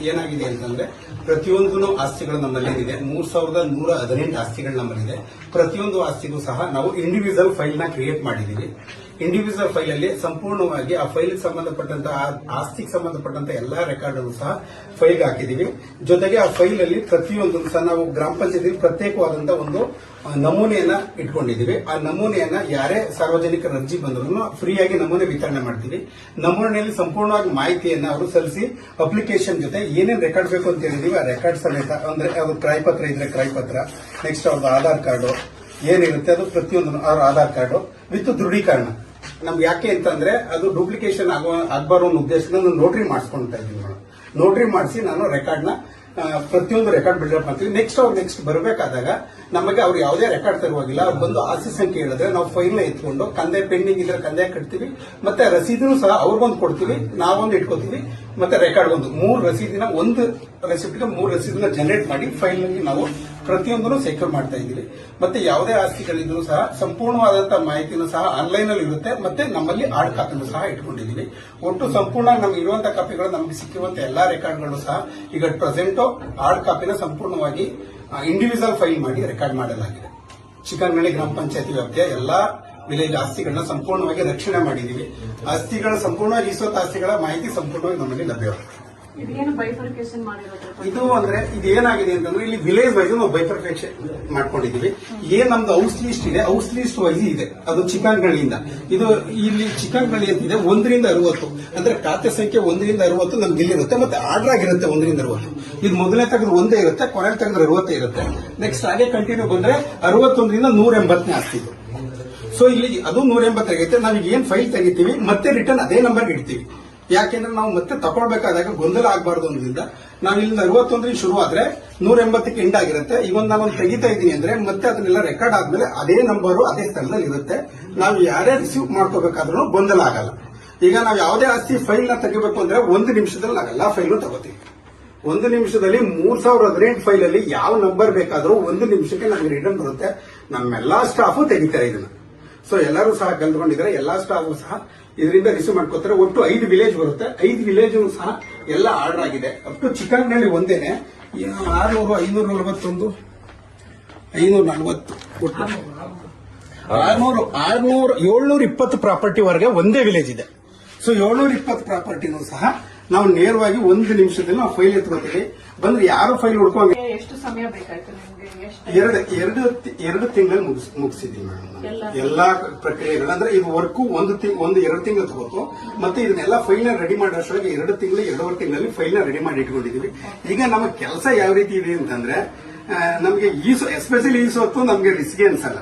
ಏನಾಗಿದೆ ಅಂತಂದ್ರೆ ಪ್ರತಿಯೊಂದು ಆಸ್ತಿಗಳು ನಮ್ಮಲ್ಲಿ ಮೂರ್ ಸಾವಿರದ ನೂರ ಹದಿನೆಂಟು ಆಸ್ತಿಗಳು ನಮ್ಮಲ್ಲಿದೆ. ಪ್ರತಿಯೊಂದು ಆಸ್ತಿಗೂ ಸಹ ನಾವು ಇಂಡಿವಿಜುವಲ್ ಫೈಲ್ನ ಕ್ರಿಯೇಟ್ ಮಾಡಿದೀವಿ ಇಂಡಿವಿಜುವಲ್ ಫೈಲ್ ಅಲ್ಲಿ ಸಂಪೂರ್ಣವಾಗಿ ಆ ಫೈಲ್ ಸಂಬಂಧಪಟ್ಟಂತ ಆಸ್ತಿಗೆ ಸಂಬಂಧಪಟ್ಟಂತ ಎಲ್ಲಾ ರೆಕಾರ್ಡ್ ಅನ್ನು ಸಹ ಫೈಲ್ ಹಾಕಿದೀವಿ. ಜೊತೆಗೆ ಆ ಫೈಲ್ ಅಲ್ಲಿ ಪ್ರತಿಯೊಂದನ್ನು ಸಹ ನಾವು ಗ್ರಾಮ ಪಂಚಾಯತಿ ಪ್ರತ್ಯೇಕವಾದಂತ ಒಂದು ನಮೂನೆಯನ್ನ ಇಟ್ಕೊಂಡಿದೀವಿ. ಆ ನಮೂನೆಯನ್ನ ಯಾರೇ ಸಾರ್ವಜನಿಕರ ಅರ್ಜಿ ಬಂದ್ರು ಫ್ರೀಯಾಗಿ ನಮೂನೆ ವಿತರಣೆ ಮಾಡ್ತೀವಿ. ನಮೂನೆಯಲ್ಲಿ ಸಂಪೂರ್ಣವಾಗಿ ಮಾಹಿತಿಯನ್ನ ಅವರು ಸಲ್ಲಿಸಿ ಅಪ್ಲಿಕೇಶನ್ ಜೊತೆ ಏನೇನು ರೆಕಾರ್ಡ್ ಬೇಕು ಅಂತ ಹೇಳಿದೀವಿ. ಆ ರೆಕಾರ್ಡ್ ಸಮೇತ ಅಂದ್ರೆ ಅದು ಕ್ರಯಪತ್ರ ಇದ್ರೆ ಕ್ರಯಪತ್ರ ನೆಕ್ಸ್ಟ್ ಅವ್ರದ್ದು ಆಧಾರ್ ಕಾರ್ಡು, ಏನಿರುತ್ತೆ ಅದು ಪ್ರತಿಯೊಂದು ಅವ್ರ ಆಧಾರ್ ಕಾರ್ಡು, ವಿತ್ ದೃಢೀಕರಣ ನಮ್ಗೆ ಯಾಕೆ ಅಂತಂದ್ರೆ ಅದು ಡೂಪ್ಲಿಕೇಶನ್ ಆಗೋ, ಆಗ್ಬಾರೋ ಅನ್ನೋ ಉದ್ದೇಶದಿಂದ ನೋಟ್ರಿ ಮಾಡಿಸ್ಕೊಂತ ಇದ್ದೀನಿ ಮೇಡಮ್ ನೋಟ್ರಿ ಮಾಡಿಸಿ ನಾನು ರೆಕಾರ್ಡ್ನ ಪ್ರತಿಯೊಂದು ರೆಕಾರ್ಡ್ ಬಿಲ್ಡಪ್ ಮಾಡ್ತೀವಿ ನೆಕ್ಸ್ಟ್ ಅವ್ರು ನೆಕ್ಸ್ಟ್ ಬರಬೇಕಾದಾಗ ನಮಗೆ ಅವ್ರು ಯಾವುದೇ ರೆಕಾರ್ಡ್ ತರುವಾಗಿಲ್ಲ. ಅವ್ರು ಬಂದು ಆಸ್ತಿ ಸಂಖ್ಯೆ ಹೇಳಿದ್ರೆ ನಾವು ಫೈಲ್ ಎತ್ಕೊಂಡು ಕಂದೆ ಪೆಂಡಿಂಗ್ ಇದ್ರೆ ಕಂದೆ ಕಟ್ತೀವಿ. ಮತ್ತೆ ರಸೀದಿನೂ ಸಹ ಅವ್ರಿಗೊಂದು ಕೊಡ್ತೀವಿ. ನಾವೊಂದು ಇಟ್ಕೋತೀವಿ. ಮತ್ತೆ ರೆಕಾರ್ಡ್ ಒಂದು ಮೂರು ರಸೀದಿನ, ಒಂದು ರೆಸಿಪ್ಟ್ಗೆ ಮೂರು ರಸೀದಿನ ಜನರೇಟ್ ಮಾಡಿ ಫೈಲ್ನಲ್ಲಿ ನಾವು ಪ್ರತಿಯೊಂದನ್ನು ಸೆಕ್ಯೂರ್ ಮಾಡ್ತಾ ಇದ್ದೀವಿ. ಮತ್ತೆ ಯಾವುದೇ ಆಸ್ತಿಗಳಿದ್ರು ಸಹ ಸಂಪೂರ್ಣವಾದಂತಹ ಮಾಹಿತಿನೂ ಸಹ ಆನ್ಲೈನ್ ಅಲ್ಲಿ ಇರುತ್ತೆ. ಮತ್ತೆ ನಮ್ಮಲ್ಲಿ ಆಡ್ ಕಾಪಿನೂ ಸಹ ಇಟ್ಕೊಂಡಿದ್ದೀವಿ. ಒಟ್ಟು ಸಂಪೂರ್ಣ ನಮ್ಗೆ ಇರುವಂತಹ ಕಾಪಿಗಳು ನಮಗೆ ಸಿಕ್ಕಿರುವಂತ ಎಲ್ಲಾ ರೆಕಾರ್ಡ್ಗಳು ಸಹ ಈಗ ಪ್ರೆಸೆಂಟ್ ಆಡ್ ಕಾಪಿನ ಸಂಪೂರ್ಣವಾಗಿ ಇಂಡಿವಿಜುವಲ್ ಫೈಲ್ ಮಾಡಿ ರೆಕಾರ್ಡ್ ಮಾಡಲಾಗಿದೆ. ಚಿಕ್ಕನಹಳ್ಳಿ ಗ್ರಾಮ ಪಂಚಾಯತಿ ವ್ಯಾಪ್ತಿಯ ಎಲ್ಲಾ ವಿಲೇಜ್ ಆಸ್ತಿಗಳನ್ನ ಸಂಪೂರ್ಣವಾಗಿ ರಕ್ಷಣೆ ಮಾಡಿದೀವಿ ಆಸ್ತಿಗಳ ಸಂಪೂರ್ಣ ಈಸೋತ್ ಆಸ್ತಿಗಳ ಮಾಹಿತಿ ಸಂಪೂರ್ಣವಾಗಿ ನಮಗೆ ಲಭ್ಯವಾಗಿದೆ ಇದೇನು ಬೈಫರ್ಕೇಶನ್ ಇದು ಅಂದ್ರೆ ಇದು ಏನಾಗಿದೆ ಅಂತಂದ್ರೆ ಇಲ್ಲಿ ವಿಲೇಜ್ ವೈಸ್ ನಾವು ಬೈಫರ್ಫೆಕ್ಷನ್ ಮಾಡ್ಕೊಂಡಿದೀವಿ ಏನ್ ನಮ್ದು ಔಸ್ ಲಿಸ್ಟ್ ಇದೆ? ಔಸ್ ಲಿಸ್ಟ್ ವೈಸ್ ಇದೆ. ಅದು ಚಿಕನ್ಗಳಿಂದ ಇದು ಇಲ್ಲಿ ಚಿಕನ್ಗಳಿ ಅಂತಿದೆ, ಒಂದರಿಂದ ಅರವತ್ತು. ಅಂದ್ರೆ ಖಾತೆ ಸಂಖ್ಯೆ ಒಂದರಿಂದ ಅರವತ್ತು ನಮ್ಗೆ ಇಲ್ಲಿರುತ್ತೆ ಮತ್ತೆ ಆರ್ಡರ್ ಆಗಿರುತ್ತೆ ಒಂದರಿಂದ ಅರವತ್ತು. ಇದು ಮೊದಲನೇ ತೆಗೆದ್ರೆ ಒಂದೇ ಇರುತ್ತೆ ಕೊನೆ ತೆಗೆದ್ರೆ ಅರವತ್ತೇ ಇರುತ್ತೆ. ನೆಕ್ಸ್ಟ್ ಹಾಗೆ ಕಂಟಿನ್ಯೂ ಬಂದ್ರೆ ಅರವತ್ತೊಂದರಿಂದ ನೂರ ಎಂಬತ್ತನೇ ಆಸ್ತಿ ಇದು. ಸೊ ಇಲ್ಲಿ ಅದು ನೂರ ಎಂಬತ್ತಾಗೈತೆ ನಾವೀಗ ಏನ್ ಫೈಲ್ ತೆಗಿತೀವಿ, ಮತ್ತೆ ರಿಟರ್ನ್ ಅದೇ ನಂಬರ್ ಇಡ್ತೀವಿ. ಯಾಕೆಂದ್ರೆ ನಾವು ಮತ್ತೆ ತಗೊಳ್ಬೇಕಾದಾಗ ಗೊಂದಲ ಆಗಬಾರ್ದು ಅನ್ನೋದ್ರಿಂದ ನಾವು ಇಲ್ಲಿ ಅರವತ್ತೊಂದರಿಂದ ಶುರು ಆದ್ರೆ ನೂರ ಎಂಬತ್ತಕ್ಕೆ ಎಂಡ್ ಆಗಿರುತ್ತೆ. ಈಗ ಒಂದು ನಾನು ತೆಗಿತಾ ಇದ್ದೀನಿ ಅಂದ್ರೆ ಮತ್ತೆ ಅದನ್ನೆಲ್ಲ ರೆಕಾರ್ಡ್ ಆದ್ಮೇಲೆ ಅದೇ ನಂಬರು ಅದೇ ಸ್ಥಳದಲ್ಲಿ ಇರುತ್ತೆ. ನಾವು ಯಾರೇ ರಿಸೀವ್ ಮಾಡ್ಕೋಬೇಕಾದ್ರೂ ಗೊಂದಲ ಆಗಲ್ಲ. ಈಗ ನಾವು ಯಾವುದೇ ಆಸ್ತಿ ಫೈಲ್ನ ತೆಗಿಬೇಕು ಅಂದ್ರೆ ಒಂದು ನಿಮಿಷದಲ್ಲಿ ನಾವು ಎಲ್ಲಾ ಫೈಲು ತಗೋತೀವಿ. ಒಂದು ನಿಮಿಷದಲ್ಲಿ ಮೂರ್ ಸಾವಿರದ ಹದಿನೆಂಟು ಫೈಲ್ ಅಲ್ಲಿ ಯಾವ ನಂಬರ್ ಬೇಕಾದರೂ ಒಂದು ನಿಮಿಷಕ್ಕೆ ನಮಗೆ ರಿಟರ್ನ್ ಬರುತ್ತೆ. ನಮ್ಮೆಲ್ಲಾ ಸ್ಟಾಫು ತೆಗಿತಾರೆ ಇದನ್ನ. ಸೊ ಎಲ್ಲರೂ ಸಹ ಕಲ್ತ್ಕೊಂಡಿದ್ದಾರೆ. ಎಲ್ಲಾ ಸ್ಟಾಫ್ ಸಹ ಇದರಿಂದ ರಿಸೀವ್ ಮಾಡ್ಕೋತಾರೆ ಒಟ್ಟು ಐದು ವಿಲೇಜ್ ಬರುತ್ತೆ. ಐದು ವಿಲೇಜ್ ಸಹ ಎಲ್ಲ ಆರ್ಡರ್ ಆಗಿದೆ. ಅಪ್ ಟು ಚಿಕನ್ನಲ್ಲಿ ಒಂದೇನೆ. ಆರ್ನೂರು, ಐನೂರ ನಲವತ್ತೊಂದು? ಐನೂರ ನಲವತ್ತು ಒಟ್ಟು. ಆರ್ನೂರು ಆರ್ನೂರು ಏಳ್ನೂರ ಇಪ್ಪತ್ತು ಪ್ರಾಪರ್ಟಿವರೆಗೆ ಒಂದೇ ವಿಲೇಜ್ ಇದೆ. ಸೊ ಏಳ್ನೂರ ಇಪ್ಪತ್ತು ಪ್ರಾಪರ್ಟಿನೂ ಸಹ ನಾವು ನೇರವಾಗಿ ಒಂದು ನಿಮಿಷದಲ್ಲಿ ನಾವು ಫೈಲ್ ಎತ್ಕೋತೀವಿ. ಬಂದ್ರೆ ಯಾರು ಫೈಲ್ ಹುಡ್ಕೊಂಡ್ ಎಷ್ಟು ಸಮಯ ಬೇಕಾಯ್ತು ಎರಡು ಎರಡು ಎರಡು ತಿಂಗಳಲ್ಲಿ ಮುಗಿಸ್ ಮುಗಿಸಿದೀವಿ ಮೇಡಮ್ ಎಲ್ಲ? ಪ್ರಕ್ರಿಯೆಗಳು ಅಂದ್ರೆ ಇದು ವರ್ಕು ಒಂದು ತಿಂಗ್ ಒಂದು ಎರಡು ತಿಂಗಳು ತಗೋತು ಮತ್ತೆ ಇದನ್ನೆಲ್ಲ ಫೈಲ್ನ ರೆಡಿ ಮಾಡೋಷ್ರೊಳಗೆ ಎರಡು ತಿಂಗಳು ಎರಡೂವರೆ ತಿಂಗಳಲ್ಲಿ ಫೈಲ್ನ ರೆಡಿ ಮಾಡಿ ಇಟ್ಕೊಂಡಿದೀವಿ ಈಗ ನಮ್ಮ ಕೆಲಸ ಯಾವ ರೀತಿ ಇದೆ ಅಂತಂದ್ರೆ ನಮಗೆ ಈಸು ಎಸ್ಪೆಷಲಿ ಈಸು ಹೊತ್ತು ನಮ್ಗೆ ರಿಸ್ಗೆ ಅನ್ಸಲ್ಲ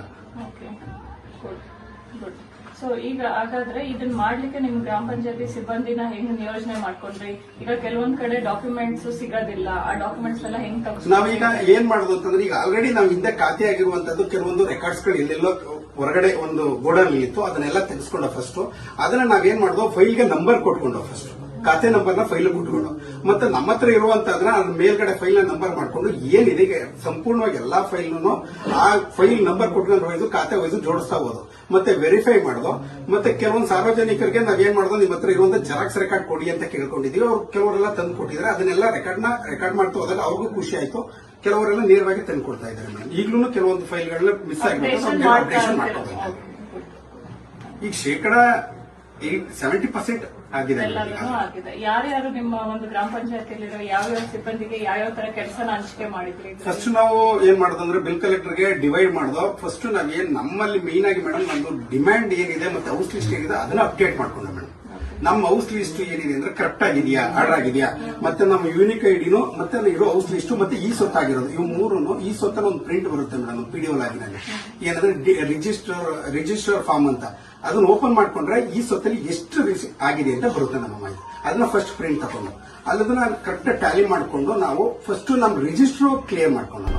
ಸೊ ಈಗ ಹಾಗಾದ್ರೆ ಇದನ್ನ ಮಾಡ್ಲಿಕ್ಕೆ ನಿಮ್ ಗ್ರಾಮ ಪಂಚಾಯತಿ ಸಿಬ್ಬಂದಿನ ಹೆಂಗ್ ನಿಯೋಜನೆ ಮಾಡ್ಕೊಂಡ್ರಿ? ಈಗ ಕೆಲವೊಂದ್ ಕಡೆ ಡಾಕ್ಯುಮೆಂಟ್ಸ್ ಸಿಗೋದಿಲ್ಲ. ಆ ಡಾಕ್ಯುಮೆಂಟ್ಸ್ ಎಲ್ಲ ಹೆಂಗ್ ನಾವೀಗ ಏನ್ ಮಾಡೋದು ಅಂತಂದ್ರೆ, ಈಗ ಆಲ್ರೆಡಿ ನಾವು ಹಿಂದೆ ಖಾತೆ ಆಗಿರುವಂತದ್ದು ಕೆಲವೊಂದು ರೆಕಾರ್ಡ್ಸ್ಗಳು ಎಲ್ಲೆಲ್ಲೋ ಹೊರಗಡೆ ಒಂದು ಗೋಡನ್ ಇತ್ತು. ಅದನ್ನೆಲ್ಲ ತೆಗೆಸ್ಕೊಂಡ ಫಸ್ಟ್ ಅದನ್ನ ನಾವೇನ್ ಫೈಲ್ ಫೈಲ್ಗೆ ನಂಬರ್ ಕೊಟ್ಕೊಂಡು ಫಸ್ಟ್ ಖಾತೆ ನಂಬರ್ನ ಫೈಲ್ ಬಿಟ್ಕೊಂಡು ಮತ್ತೆ ನಮ್ಮ ಹತ್ರ ಇರುವಂತಂದ್ರೆ ಅದ್ರ ಮೇಲ್ಗಡೆ ಫೈಲ್ನ ನಂಬರ್ ಮಾಡ್ಕೊಂಡು ಏನಿದೆ ಸಂಪೂರ್ಣವಾಗಿ ಎಲ್ಲಾ ಫೈಲ್ನು ಆ ಫೈಲ್ ನಂಬರ್ ಕೊಟ್ಕೊಂಡು ಹೋಯ್ದು ಖಾತೆ ವೈಸು ಜೋಡಿಸ್ತಾ ಹೋದು. ಮತ್ತೆ ವೆರಿಫೈ ಮಾಡೋದು. ಮತ್ತೆ ಕೆಲವೊಂದು ಸಾರ್ವಜನಿಕರಿಗೆ ನಾವೇನ್ ಮಾಡೋದು ನಿಮ್ಮ ಹತ್ರ ಇರುವಂತ ಜೆರಾಕ್ಸ್ ರೆಕಾರ್ಡ್ ಕೊಡಿ ಅಂತ ಕೇಳ್ಕೊಂಡಿದೀವಿ. ಅವ್ರು ಕೆಲವರೆಲ್ಲ ತಂದು ಕೊಟ್ಟಿದ್ರೆ. ಅದನ್ನೆಲ್ಲ ರೆಕಾರ್ಡ್ನ ರೆಕಾರ್ಡ್ ಮಾಡ್ತಾ ಹೋದಾಗ ಅವ್ರಿಗೂ ಖುಷಿ ಆಯ್ತು. ಕೆಲವರೆಲ್ಲ ನೇರವಾಗಿ ತಂದು ಕೊಡ್ತಾ ಇದ್ದಾರೆ ಮೇಡಮ್ ಈಗಲೂ ಕೆಲವೊಂದು ಫೈಲ್ಗಳನ್ನ ಮಿಸ್ ಆಗಿ ಈಗ ಶೇಕಡ ಸೆವೆಂಟಿ ಪರ್ಸೆಂಟ್ ಆಗಿದೆ. ಆಗಿದೆ. ಯಾರ್ಯಾರು ನಿಮ್ಮ ಒಂದು ಗ್ರಾಮ ಪಂಚಾಯತಿಯಲ್ಲಿರೋ ಯಾವ್ಯಾವ ಸಿಬ್ಬಂದಿಗೆ ಯಾವ ತರ ಕೆಲಸನ ಹಂಚಿಕೆ ಮಾಡಿದ್ರಿ? ಫಸ್ಟ್ ನಾವು ಏನ್ ಮಾಡೋದಂದ್ರೆ ಬಿಲ್ ಕಲೆಕ್ಟರ್ಗೆ ಡಿವೈಡ್ ಮಾಡ್ದೋ. ಫಸ್ಟ್ ನಾವೇನ್ ನಮ್ಮಲ್ಲಿ ಮೇನ್ ಆಗಿ ಮೇಡಮ್ ನಮ್ದು ಡಿಮ್ಯಾಂಡ್ ಏನಿದೆ ಮತ್ತೆ ಹೌಸ್ ಲಿಸ್ಟ್ ಏನಿದೆ ಅದನ್ನ ಅಪ್ಡೇಟ್ ಮಾಡ್ಕೊಂಡ ಮೇಡಮ್ ನಮ್ಮ ಹೌಸ್ ಲಿಸ್ಟ್ ಏನಿದೆ ಅಂದ್ರೆ ಕರೆಕ್ಟ್ ಆಗಿದೆಯಾ ಆರ್ಡರ್ ಆಗಿದೆಯಾ? ಮತ್ತೆ ನಮ್ಮ ಯೂನಿಕ್ ಐಡಿನು ಮತ್ತೆ ಇರೋ ಹೌಸ್ ಲಿಸ್ಟ್ ಮತ್ತೆ ಈ ಸೊತ್ತಾಗಿರೋದು. ಇವು ಮೂರು ಈ ಸೊತ್ತನ ಒಂದು ಪ್ರಿಂಟ್ ಬರುತ್ತೆ ಮೇಡಮ್ ಪಿ ಡಿ ಆಗಿನಲ್ಲಿ ಏನಂದ್ರೆ ರಿಜಿಸ್ಟರ್ ರಿಜಿಸ್ಟರ್ ಫಾರ್ಮ್ ಅಂತ. ಅದನ್ನ ಓಪನ್ ಮಾಡ್ಕೊಂಡ್ರೆ ಈ ಸೊತ್ತಲ್ಲಿ ಎಷ್ಟು ಆಗಿದೆ ಅಂತ ಬರುತ್ತೆ ನಮ್ಮ ಮಾಹಿತಿ. ಅದನ್ನ ಫಸ್ಟ್ ಪ್ರಿಂಟ್ ತಗೊಂಡು. ಅಲ್ಲದನ್ನ ಕರೆಕ್ಟ್ ಟ್ಯಾಲಿ ಮಾಡಿಕೊಂಡು ನಾವು ಫಸ್ಟ್ ನಮ್ಮ ರಿಜಿಸ್ಟರ್ ಕ್ಲಿಯರ್ ಮಾಡ್ಕೊಂಡು.